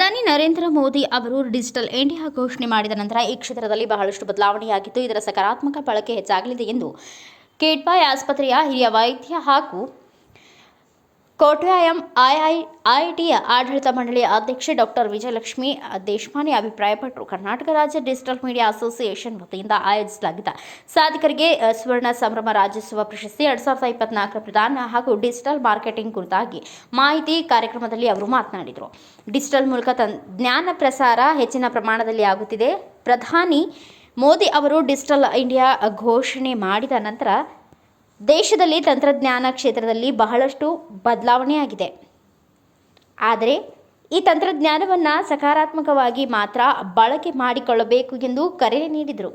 ನರೇಂದ್ರ ಮೋದಿ ಅವರು digital India ಘೋಷಣೆ ಮಾಡಿದ ನಂತರ ಈ ಕ್ಷೇತ್ರದಲ್ಲಿ ಬಹಳಷ್ಟು ಬದಲಾವಣೆಯಾಗಿದ್ದು ಇದರ ಸಕಾರಾತ್ಮಕ ಬಳಕೆ ಹೆಚ್ಚಾಗಲಿದೆ ಎಂದು ಕೇಡ್ಬಾಯ್ ಆಸ್ಪತ್ರೆಯ ಹಿರಿಯ ವೈದ್ಯ ಹಾಗೂ ಕೋಟ್ಯಾಯಂ ಐಐಐಟಿಯ ಆಡಳಿತ ಮಂಡಳಿಯ ಅಧ್ಯಕ್ಷೆ ಡಾಕ್ಟರ್ ವಿಜಯಲಕ್ಷ್ಮಿ ದೇಶಮಾನಿ ಅಭಿಪ್ರಾಯಪಟ್ಟರು. ಕರ್ನಾಟಕ ರಾಜ್ಯ ಡಿಜಿಟಲ್ ಮೀಡಿಯಾ ಅಸೋಸಿಯೇಷನ್ ವತಿಯಿಂದ ಆಯೋಜಿಸಲಾಗಿದ್ದ ಸಾಧಕರಿಗೆ ಸುವರ್ಣ ಸಂಭ್ರಮ ರಾಜ್ಯೋತ್ಸವ ಪ್ರಶಸ್ತಿ ಎರಡ್ ಸಾವಿರದ ಇಪ್ಪತ್ನಾಲ್ಕರ ಪ್ರದಾನ ಹಾಗೂ ಡಿಜಿಟಲ್ ಮಾರ್ಕೆಟಿಂಗ್ ಕುರಿತಾಗಿ ಮಾಹಿತಿ ಕಾರ್ಯಕ್ರಮದಲ್ಲಿ ಅವರು ಮಾತನಾಡಿದರು. ಡಿಜಿಟಲ್ ಮೂಲಕ ಜ್ಞಾನ ಪ್ರಸಾರ ಹೆಚ್ಚಿನ ಪ್ರಮಾಣದಲ್ಲಿ ಆಗುತ್ತಿದೆ. ಪ್ರಧಾನಿ ಮೋದಿ ಅವರು ಡಿಜಿಟಲ್ ಇಂಡಿಯಾ ಘೋಷಣೆ ಮಾಡಿದ ನಂತರ ದೇಶದಲ್ಲಿ ತಂತ್ರಜ್ಞಾನ ಕ್ಷೇತ್ರದಲ್ಲಿ ಬಹಳಷ್ಟು ಬದಲಾವಣೆಯಾಗಿದೆ. ಆದರೆ ಈ ತಂತ್ರಜ್ಞಾನವನ್ನು ಸಕಾರಾತ್ಮಕವಾಗಿ ಮಾತ್ರ ಬಳಕೆ ಮಾಡಿಕೊಳ್ಳಬೇಕು ಎಂದು ಕರೆ ನೀಡಿದರು.